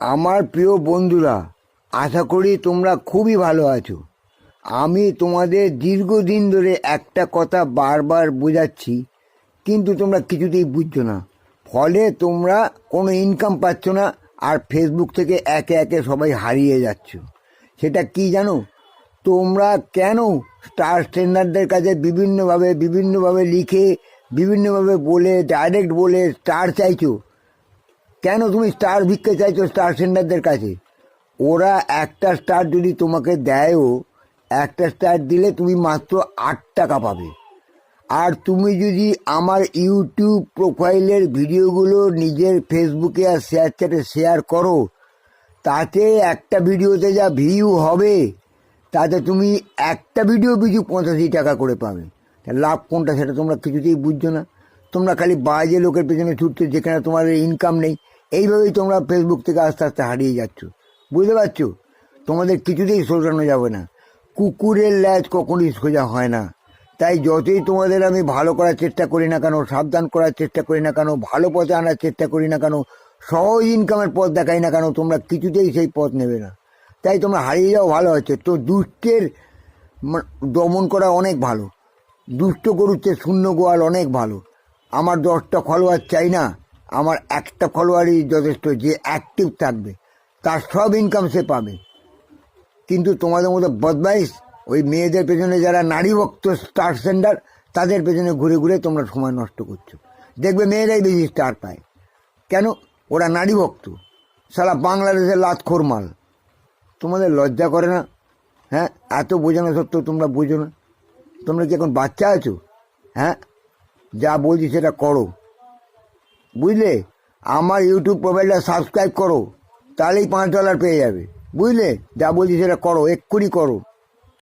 আমার প্রিয় বন্ধুরা, আশা করি তোমরা খুবই ভালো আছো। আমি তোমাদের দীর্ঘদিন ধরে একটা কথা বারবার বোঝাচ্ছি, কিন্তু তোমরা কিছুতেই বুঝছ না। ফলে তোমরা কোনো ইনকাম পাচ্ছ না আর ফেসবুক থেকে একে একে সবাই হারিয়ে যাচ্ছ। সেটা কি জানো? তোমরা কেন স্টার স্ট্যান্ডার্ডদের কাছে বিভিন্নভাবে বিভিন্নভাবে লিখে, বিভিন্নভাবে বলে ডাইরেক্ট বলে স্টার চাইছো? কেন তুমি স্টার ভিক্ষে চাইছো স্টার সেন্টারদের কাছে? ওরা একটা স্টার যদি তোমাকে দেয়ও, একটা স্টার দিলে তুমি মাত্র আট টাকা পাবে। আর তুমি যদি আমার ইউটিউব প্রোফাইলের ভিডিওগুলো নিজের ফেসবুকে আর শেয়ার চ্যাটে শেয়ার করো, তাতে একটা ভিডিওতে যা ভিউ হবে, তাতে তুমি একটা ভিডিও পিছু পঁচাশি টাকা করে পাবে। লাভ কোনটা সেটা তোমরা কিছুতেই বুঝছ না। তোমরা খালি বাজে লোকের পেছনে ছুটছো যেখানে তোমার ইনকাম নেই, এইভাবেই তোমরা ফেসবুক থেকে আস্তে আস্তে হারিয়ে যাচ্ছ। বুঝতে পারছ? তোমাদের কিছুতেই সোজানো যাবে না। কুকুরের ল্যাজ কখনই সোজা হয় না। তাই যতই তোমাদের আমি ভালো করার চেষ্টা করি না কেন, সাবধান করার চেষ্টা করি না কেন, ভালো পথে আনার চেষ্টা করি না কেন, সহজ ইনকামের পথ দেখাই না কেন, তোমরা কিছুতেই সেই পথ নেবে না। তাই তোমরা হারিয়ে যাও ভালো হচ্ছে। তো দুষ্টের দমন করা অনেক ভালো। দুষ্ট গরুর চেয়ে শূন্য গোয়াল অনেক ভালো। আমার দশটা ফলোয়ার চাই না, আমার একটা ফলোয়ারই যথেষ্ট, যে অ্যাক্টিভ থাকবে, তার সব ইনকাম সে পাবে। কিন্তু তোমাদের মতো বদমাইশ, ওই মেয়েদের পেছনে যারা নারী ভক্ত স্টার সেন্টার তাদের পেছনে ঘুরে ঘুরে তোমরা সময় নষ্ট করছ। দেখবে মেয়েরাই বেশি স্টার পায়। কেন? ওরা নারী ভক্ত সারা বাংলাদেশের লাতখোর মাল। তোমাদের লজ্জা করে না? হ্যাঁ? এত বোঝানো সত্ত্বেও তোমরা বোঝো না। তোমরা কি এখন বাচ্চা আছো? হ্যাঁ? যা বলছি সেটা করো। বুঝলে? আমার ইউটিউব প্রোফাইলটা সাবস্ক্রাইব করো, তাহলেই পাঁচ ডলার পেয়ে যাবে। বুঝলে? যা বলছি সেটা করো, এক্ষুনি করো।